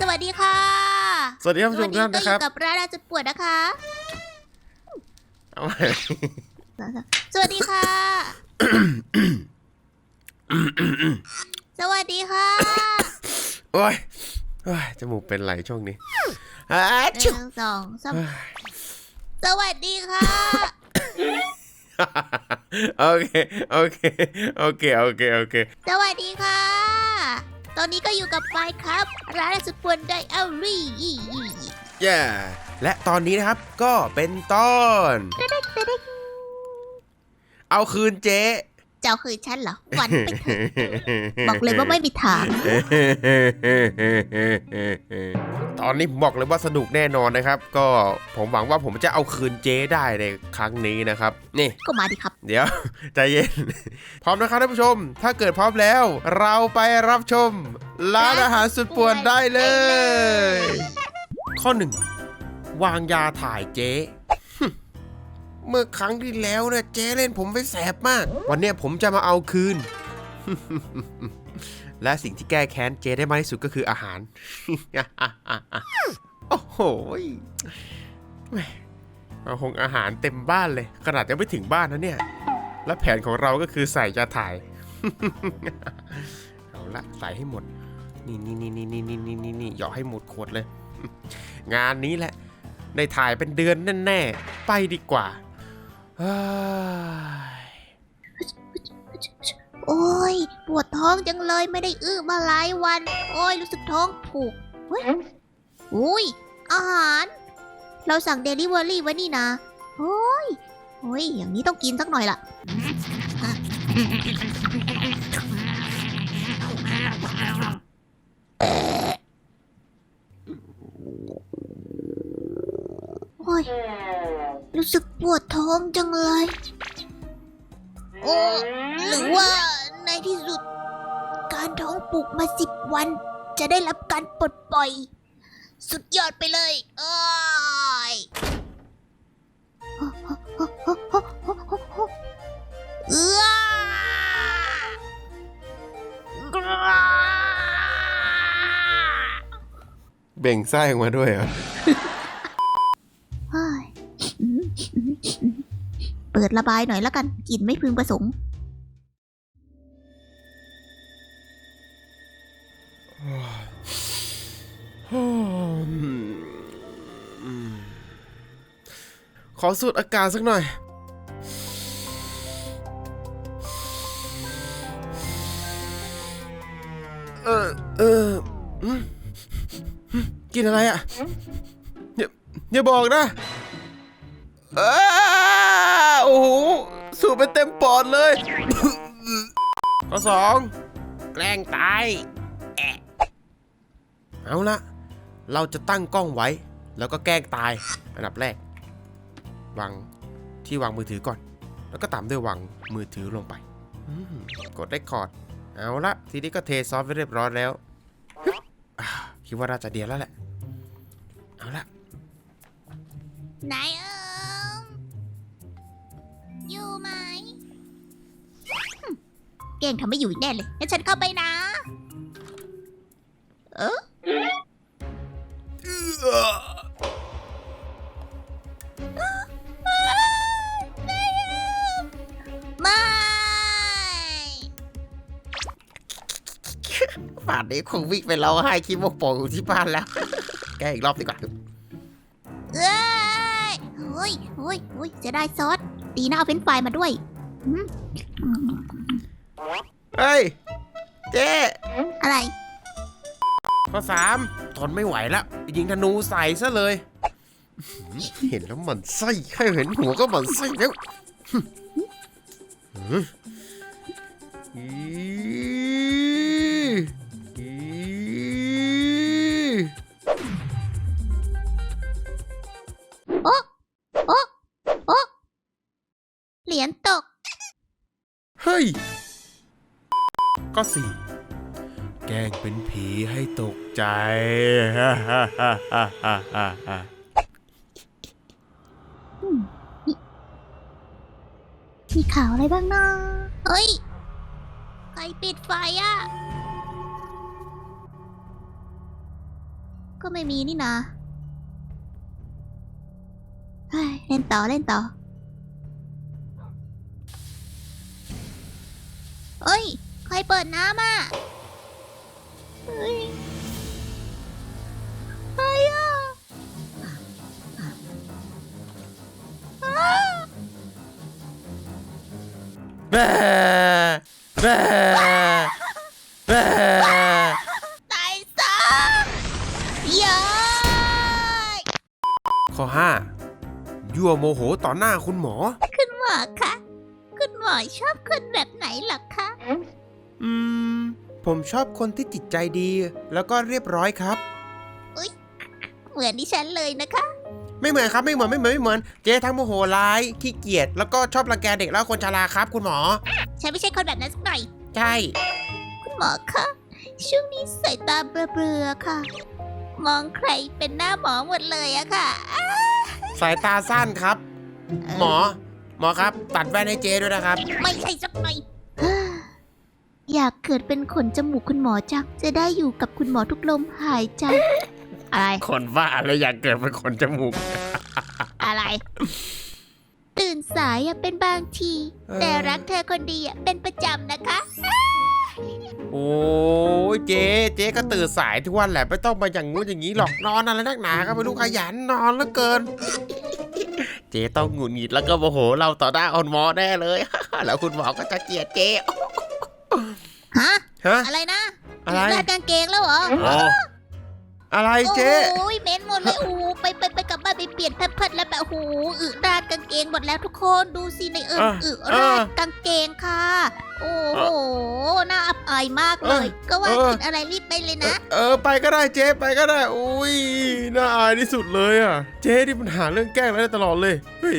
สวัสดีค่ะสวัสดีท่านผู้ชมทุกท่านก็นะอครับยู่กับร้านอาจุดปวดนะคะเอาใหม่สวัสดีค่ะ สวัสดีค่ะ โอ้ยโอ้ยจมูกเป็นไรช่วงนี้อ่าหชิวนึ่งสองสามสวัสดีค่ะ โอเค โอเค โอเค โอเค โอเค สวัสดีค่ะ ตอนนี้ก็อยู่กับไฟครับ ร้านอาจุดปวดไดอารี่เย้และตอนนี้นะครับก็เป็นตอน เอาคืนเจ๊ เจ้าคือฉันเหรอหวันไปเถอะบอกเลยว่าไม่มีทาง ตอนนี้ผมบอกเลยว่าสนุกแน่นอนนะครับ ก็ผมหวังว่าผมจะเอาคืนเจ๊ได้ในครั้งนี้นะครับ นี่ ก็มาดิครับ เดี๋ยว ใจเย็น พร้อมนะครับท่านผู้ชม ถ้าเกิดพร้อมแล้ว เราไปรับชมร้านอาหารสุดป่วนได้เลย ข้อหนึ่งวางยาถ่ายเจ๊ฮึ่ม เมื่อครั้งที่แล้วเนี่ยเจ๊เล่นผมไปแสบมาก วันเนี้ยผมจะมาเอาคืน และสิ่งที่แก้แค้นเจ๊ได้มากที่สุดก็คืออาหาร โอ้โหแหม่เอาหงอาหารเต็มบ้านเลย ขนาดยังไม่ถึงบ้านนะเนี่ย และแผนของเราก็คือใส่ยาถ่าย เอาละใส่ให้หมด นี่นี่นี่นี่นี่นี่นี่นี่นี่หยอกให้หมดขวดเลย งานนี้แหละ ได้ถ่ายเป็นเดือนแน่ ๆ ไปดีกว่า โอ้ย ปวดท้องจังเลยไม่ได้อื้อมาหลายวัน โอ้ย รู้สึกท้องผูกเฮ้ยอุ้ย อาหาร เราสั่งเดลิเวอรี่ไว้นี่นะ โอ้ย โอ้ย อย่างนี้ต้องกินสักหน่อยล่ะ ย รู้สึกปวดท้องจังเลย โอ้หรือว่าในที่สุด การท้องผูกมาสิบวัน จะได้รับการปลดปล่อย สุดยอดไปเลยเอ้ยเอื้อ เบ่งไส้ออกมาด้วยเหรอ ปิดระบายหน่อยแล้วกันกลิ่นไม่พึงประสงค์ ขอสูดอากาศสักหน่อย เออเออกินอะไรอะอย่าอย่าบอกนะอ้า โอ้โหสูบไปเต็มปอดเลย ข้อสองแกล้งตายแอะเอาละเราจะตั้งกล้องไว้ แล้วก็แกล้งตาย อันดับแรก วางที่วางมือถือก่อน แล้วก็ตามด้วยวางมือถือลงไปกดได้คอร์ดเอาละทีนี้ก็เทซอฟต์ไว้เรียบร้อยแล้วคิดว่าน่าจะเดียวแล้วแหละ เอาละไหนเอิม เก่งทำไม่อยู่อีกแน่เลยงั้นฉันเข้าไปนะ เออไม่ ป่านนี้คงวิ่งไปร้องไห้คิดว่าโป่งอยู่ที่บ้านแล้ว แกอีกรอบดีกว่า เอ้ยเฮ้ยเฮ้ยเฮ้ยจะได้ซอส ดีนะเอาเฟรนช์ฟรายมาด้วยอืม เฮ้ย เจ๊อะไร ข้อสามทนไม่ไหวแล้วยิงธนูใส่ซะเลย เห็นแล้วหมันไส้แค่เห็นหัวก็หมันไส้แล้วอีอี ก็สี่แกล้งเป็นผีให้ตกใจ มีข่าวอะไรบ้างนะเฮ้ย ใครปิดไฟอะก็ไม่มีนี่นาเฮ้ยเล่นต่อเล่นต่อเอ้ย ใครเปิดน้ำอะเฮ้ยใครอะอ้าแบ่แบ่แบ่ตายซะยายข้อห้ายั่วโมโหต่อหน้าคุณหมอ คุณหมอคะ คุณหมอชอบคนแบบไหนเหรอคะ อืม ผมชอบคนที่จิตใจดี แล้วก็เรียบร้อยครับ เหมือนดิฉันเลยนะคะ ไม่เหมือนครับไม่เหมือนไม่เหมือนไม่เหมือนเจ๊ทั้งโมโหร้ายขี้เกียจแล้วก็ชอบรังแกเด็กแล้วคนชราครับ คุณหมอ ฉันไม่ใช่คนแบบนั้นสักหน่อย ใช่ คุณหมอคะช่วงนี้สายตาเบลอๆค่ะ มองใครเป็นหน้าหมอหมดเลยอะค่ะอ้าสายตาสั้นครับ หมอ หมอครับ ตัดแว่นให้เจ๊ด้วยนะครับ ไม่ใช่สักหน่อย อยากเกิดเป็นขนจมูกคุณหมอจัก จะได้อยู่กับคุณหมอทุกลมหายใจ อะไร คนว่าอะไรอยากเกิดเป็นคนจมูก อะไร ตื่นสายอะเป็นบางที เออ แต่รักเธอคนดีอะเป็นประจำนะคะ โอ้ยเจ๊เจ๊ก็ตื่นสายทุกวันแหละไม่ต้องมาอย่างงู้นอย่างนี้หรอกนอนอะไรนักหนาก็ไม่รู้ขยันนอนเหลือเกิน เจ๊ต้องหงุดหงิดแล้วก็โมโหเราต่อหน้าอนหมอแน่เลย แล้วคุณหมอก็จะเกลียดเจ๊ ฮะ ฮะ อะไรนะอะไรลาดกางเกงแล้วเหรออ๋ออะไรเจ๊ โอ้ยเหม็นหมดเลยโอ้โหไปไปไปกลับบ้านไปเปลี่ยนแพมเพิร์ดแล้วแบบโอ้โหอึราดกางเกงหมดแล้วทุกคนดูสิในเอิญอึราดกางเกงค่ะ โอ้โหน่าอับอายมากเลย ก็ว่ากินอะไรรีบไปเลยเอนะอเออไปก็ได้เจ๊ไปก็ได้อุ้ยน่าอายที่สุดเลยอะ เจ๊ที่ปัญหาเรื่องแกล้งเราได้ตลอดเลยเฮ้ย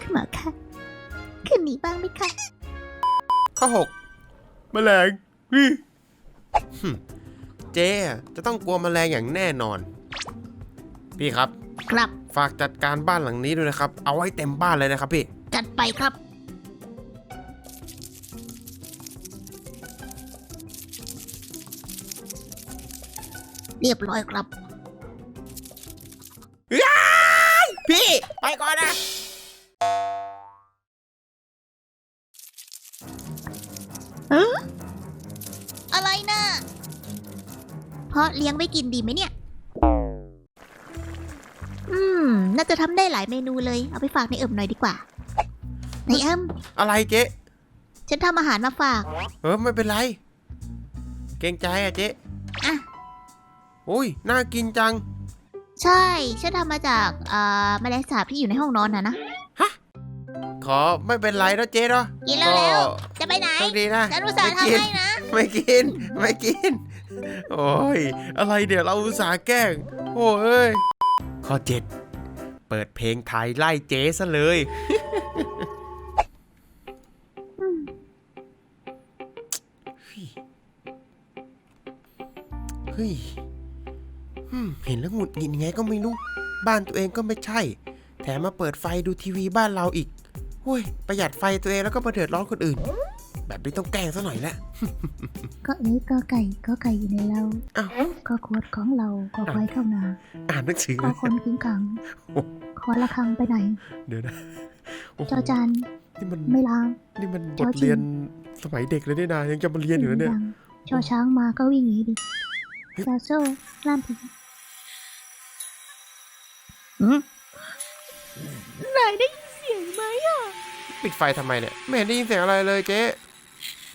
คุณหมอคะคืนนี้บ้างไหมคะ ข้อหกแมลงวิหึเจ๊อะจะต้องกลัวแมลงอย่างแน่นอน พี่ครับ ครับ ฝากจัดการบ้านหลังนี้ด้วยนะครับ เอาไว้เต็มบ้านเลยนะครับพี่ จัดไปครับ เรียบร้อยครับ พี่ ไปก่อนนะ อะไรนะเพราะเลี้ยงไว้กินดีไหมเนี่ย อืม น่าจะทำได้หลายเมนูเลย เอาไปฝากในเอิมหน่อยดีกว่า ในเอิมอะไรเจ๊ฉันทำอาหารมาฝาก เออไม่เป็นไร เกรงใจอะเจ๊อะ โอ้ยน่ากินจัง ใช่ ฉันทำมาจากเอ่อแมลงสาบที่อยู่ในห้องนอนนะนะ ขอไม่เป็นไรนะเจ๊เนาะกินแล้วแล้ว จะไปไหนโชคดีนะฉันอุตส่าห์ไม่กินทำให้นะ ไม่กิน ไม่กิน โอ้ย อะไรเดี๋ยวเราอุตส่าห์แกล้ง โอ้เอ้ย ข้อเจ็ด เปิดเพลงไทยไล่เจ๊ซะเลย เฮ้ยอืมเห็นแล้วหงุดหงิดยังไงก็ไม่รู้ บ้านตัวเองก็ไม่ใช่ แถมมาเปิดไฟดูทีวีบ้านเราอีก โอ้ยประหยัดไฟตัวเองแล้วก็มาเดือดร้อนคนอื่น แบบนี้ต้องแกล้งซะหน่อยละ ก็เอ้ยก็ไก่ก็ไก่อยู่ในเราอ้าว ก็ขวดของเราก็ไว้เข้านาอ่านหนังสือก็คนกินขังขอละครังไปไหน เดี๋ยวนะโอ้โหจอจานนี่มันไม่ล้าง นี่มันบเจ้าทจริงเรียนสมัยเด็กเลยเนี่ยนะยังจะมาเรียนอยู่แล้วเนี่ยดังชอช้างมาก็วิ่งหนีดิจอโซ่ล่ามผีหืมนายได้ยินเสียงไหมอะ ปิดไฟทำไมเนี่ย ไม่เห็นได้ยินเสียงอะไรเลยเจ๊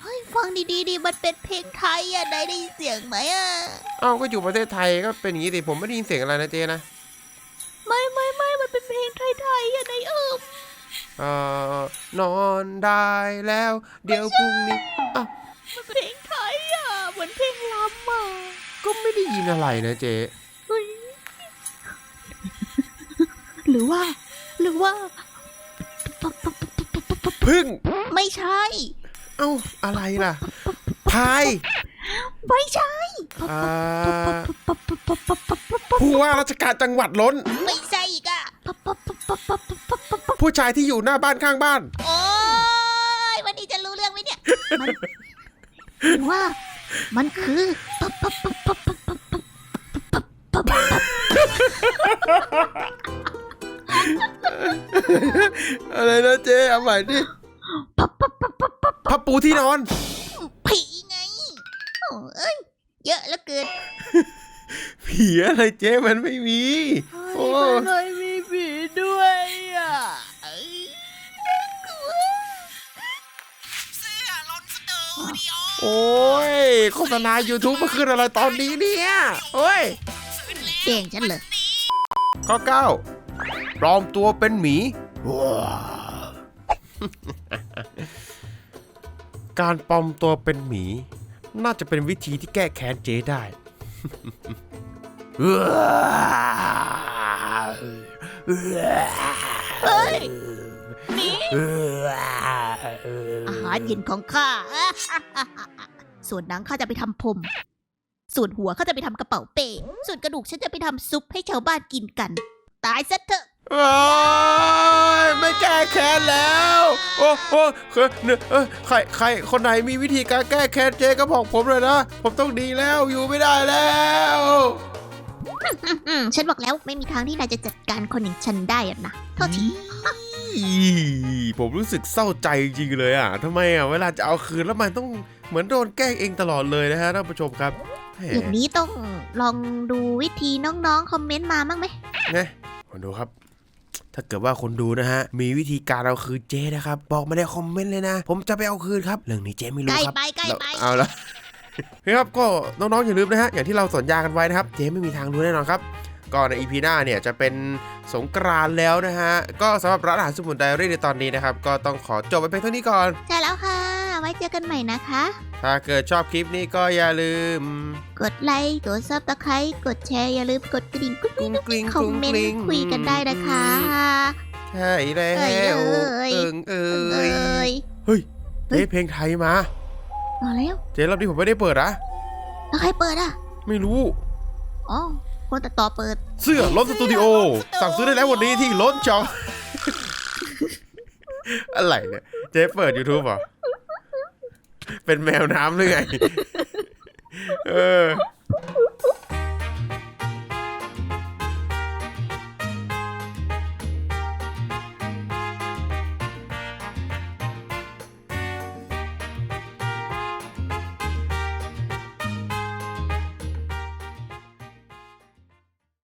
เฮ้ยฟังดีๆดิมันเป็นเพลงไทยอะนายได้ยินเสียงไหมอะ เอ้าก็อยู่ประเทศไทยก็เป็นอย่างนี้สิผมไม่ได้ยินเสียงอะไรนะเจ๊นะ ไม่ไม่ไม่มันเป็นเพลงไทยๆอะนายเอิบเอ่อนอนได้แล้ว เดี๋ยวพรุ่งนี้อ้าวมันเป็นเพลงไทยอะเหมือนเพลงลำอะก็ไม่ได้ยินอะไรนะเจ๊เฮ้ยหรือว่า หรือว่า พึ่ง ไม่ใช่ เอ้าอะไรล่ะ พายไม่ใช่อ่าผู้ว่าราชการจังหวัดล้น ไม่ใช่อีกอะผู้ชายที่อยู่หน้าบ้านข้างบ้าน โอ้ยวันนี้จะรู้เรื่องไหมเนี่ยมันหรือว่ามันคือ อะไรนะเจ๊เอาใหม่ดิพับพับพับพับพับพับปูที่นอน ผีไงโอ้เอ้ยเยอะเหลือเกินผีอะไรเจ๊มันไม่มี โอ้เคยมีผีด้วยอะเอ้ยโอ้ยโฆษณา YouTube มาขึ้นอะไรตอนนี้เนี่ย โอ้ย เก่งฉันเลยข้อเก้า ปลอมตัวเป็นหมีว้าวการปลอมตัวเป็นหมี น่าจะเป็นวิธีที่แก้แค้นเจ๊ได้ เฮ้ยหนีอาหารเย็นของข้า ส่วนหนังข้าจะไปทำผม ส่วนหัวข้าจะไปทำกระเป๋าเป้ ส่วนกระดูกฉันจะไปทำซุปให้ชาวบ้านกินกัน ตายซะเถอะ โอ้ยไม่แก้แค้นแล้ว โอ้โอ้คือเนี่ยเอ้ยใครใครคนไหนมีวิธีการแก้แค้นเจ๊ก็บอกผมเลยนะ ผมต้องดีแล้วอยู่ไม่ได้แล้วอืมฉันบอกแล้วไม่มีทางที่นายจะจัดการคนอย่างฉันได้อะนะโทษที อีผมรู้สึกเศร้าใจจริงๆเลยอะทำไมอะเวลาจะเอาคืนแล้วมันต้องเหมือนโดนแกล้งเองตลอดเลยนะฮะท่านผู้ชมครับแหมอย่างนี้ต้องลองดูวิธีน้องๆ คอมเมนต์มาบ้างไหม นะคนดูครับ ถ้าเกิดว่าคนดูนะฮะ มีวิธีการเอาคืนเจ๊นะครับ บอกมาในคอมเมนต์เลยนะ ผมจะไปเอาคืนครับ เรื่องนี้เจ๊ไม่รู้ใกล้ครับไปใกล้ไปเราเอาละพี่ครับก็น้องๆอย่าลืมนะฮะอย่างที่เราสัญญากันไว้นะครับ เจ๊ไม่มีทางรู้แน่นอนครับก็ในอีพีหน้าเนี่ยจะเป็นสงกรานต์แล้วนะฮะ ก็สำหรับร้านอาหารสมุนไดอารี่ในตอนนี้นะครับ ก็ต้องขอจบไปเพียงเท่านี้ก่อน ใช่แล้วค่ะไว้เจอกันใหม่นะคะ ถ้าเกิดชอบคลิปนี้ก็อย่าลืม กดไลค์ กดซับสไครต์กดแชร์อย่าลืมกดกระดิ่งกุ๊กกรุ้งกริ้งคอมเมนกรุ้งกริ้งต์คุยกันได้นะคะใช่แล้วเอ้ยเอ้ยเอิงเอ้เอ้ยยเฮ้ยเจ๊เพลงไทยมา มาแล้วเจ๊รอบนี้ผมไม่ได้เปิดนะแล้วใครเปิดอะไม่รู้ อ๋อคนตัดต่อเปิด เสื้อล้นสตูดิโอ สั่งซื้อได้แล้ววันนี้ที่ล้นจอ อะไรเนี่ย เจ๊เปิด YouTube เหรอ เป็นแมวน้ำหรือไง เออ